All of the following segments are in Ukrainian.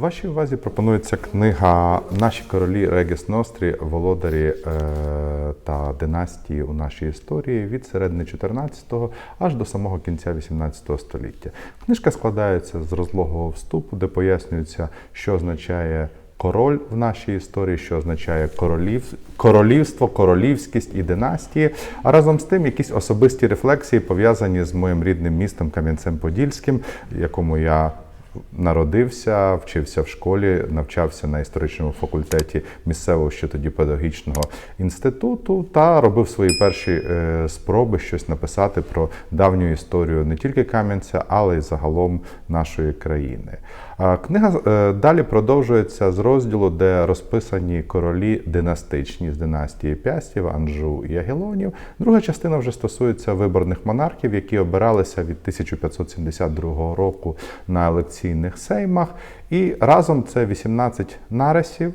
Вашій увазі пропонується книга Наші королі Регіс Нострі, володарі е, та династії у нашій історії від середини 14-го аж до самого кінця 18 століття. Книжка складається з розлогого вступу, де пояснюється, що означає король в нашій історії, що означає королів, королівство, королівськість і династії. А разом з тим якісь особисті рефлексії пов'язані з моїм рідним містом Кам'янцем-Подільським, якому я Народився, вчився в школі, навчався на історичному факультеті місцевого ще тоді педагогічного інституту та робив свої перші е, спроби щось написати про давню історію не тільки Кам'янця, але й загалом нашої країни. Книга е, далі продовжується з розділу, де розписані королі династичні з династії Пястів, Анжу і Агелонів. Друга частина вже стосується виборних монархів, які обиралися від 1572 року на елекційних сеймах. І разом це 18 нарисів,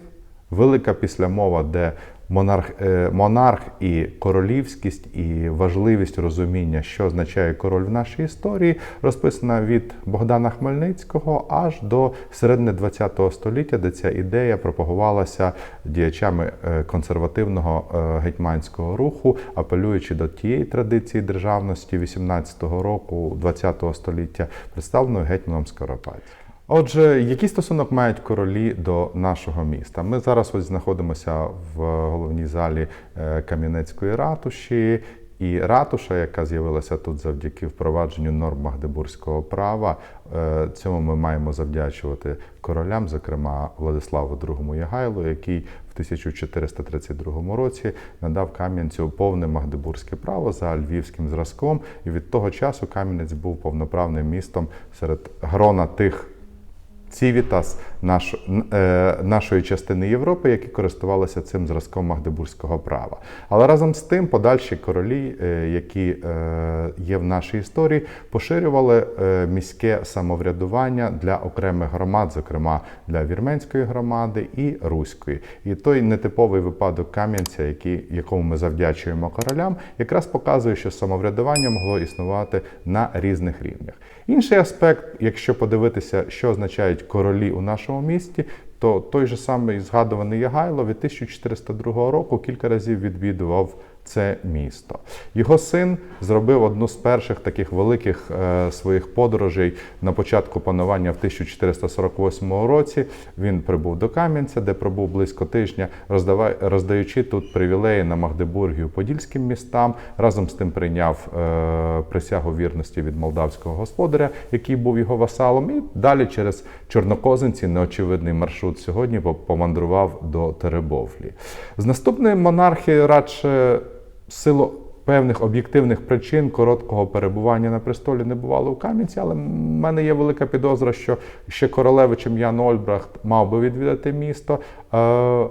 велика післямова, де монарх, е, монарх і королівськість, і важливість розуміння, що означає король в нашій історії, розписана від Богдана Хмельницького аж до середини ХХ століття, де ця ідея пропагувалася діячами е, консервативного е, гетьманського руху, апелюючи до тієї традиції державності 18-го року ХХ століття, представленої гетьманом Скоропадським. Отже, який стосунок мають королі до нашого міста? Ми зараз ось знаходимося в головній залі е, Кам'янецької ратуші. І ратуша, яка з'явилася тут завдяки впровадженню норм Магдебурзького права, е, цьому ми маємо завдячувати королям, зокрема Владиславу II Ягайлу, який в 1432 році надав Кам'янцю повне магдебурзьке право за львівським зразком. І від того часу Кам'янець був повноправним містом серед грона тих цівітас наш, е, нашої частини Європи, які користувалися цим зразком магдебурзького права. Але разом з тим подальші королі, е, які е, є в нашій історії, поширювали е, міське самоврядування для окремих громад, зокрема для вірменської громади і руської. І той нетиповий випадок Кам'янця, якому ми завдячуємо королям, якраз показує, що самоврядування могло існувати на різних рівнях. Інший аспект, якщо подивитися, що означають королі у нашому місті, то той же самий згадуваний Ягайло від 1402 року кілька разів відвідував це місто. Його син зробив одну з перших таких великих е, своїх подорожей на початку панування в 1448 році. Він прибув до Кам'янця, де пробув близько тижня, роздаючи тут привілеї на Магдебургію подільським містам. Разом з тим прийняв е, присягу вірності від молдавського господаря, який був його васалом, і далі через Чорнокозинці, неочевидний маршрут сьогодні, помандрував до Теребовлі. З наступної монархії радше силу певних об'єктивних причин короткого перебування на престолі не бувало у Кам'янці, але в мене є велика підозра, що ще королевичем Ян Ольбрахт мав би відвідати місто. е,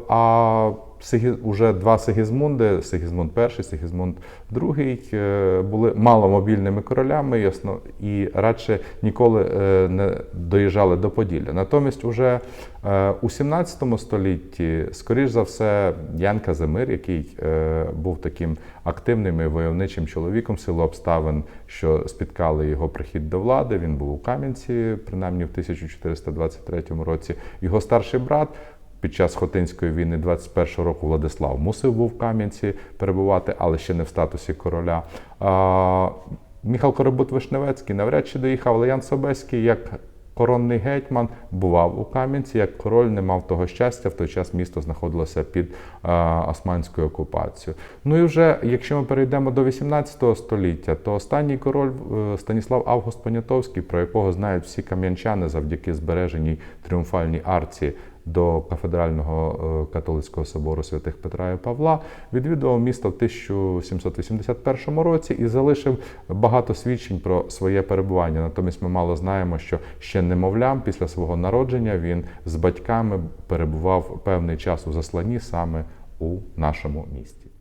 А Сигі, уже два Сигізмунди, Сигізмунд І, Сигізмунд II, е, були маломобільними королями ясно, і радше ніколи е, не доїжджали до Поділля. Натомість, уже е, у 17 столітті, скоріш за все, Ян Казимир, який був таким активним і войовничим чоловіком, силу обставин, що спіткали його прихід до влади. Він був у Кам'янці, принаймні в 1423 році. Його старший брат під час Хотинської війни 21-го року Владислав мусив був в Кам'янці перебувати, але ще не в статусі короля. Міхал Коробут Вишневецький навряд чи доїхав, але Ян Собеський, як коронний гетьман, бував у Кам'янці, як король не мав того щастя. В той час місто знаходилося під османською окупацією. Ну і вже якщо ми перейдемо до 18 століття, то останній король е, Станіслав Август Понятовський, про якого знають всі кам'янчани завдяки збереженій тріумфальній арці до кафедрального е, католицького собору святих Петра і Павла, відвідував місто в 1781 році і залишив багато свідчень про своє перебування. Натомість ми мало знаємо, що ще немовлям після свого народження він з батьками перебував певний час у засланні саме у нашому місті.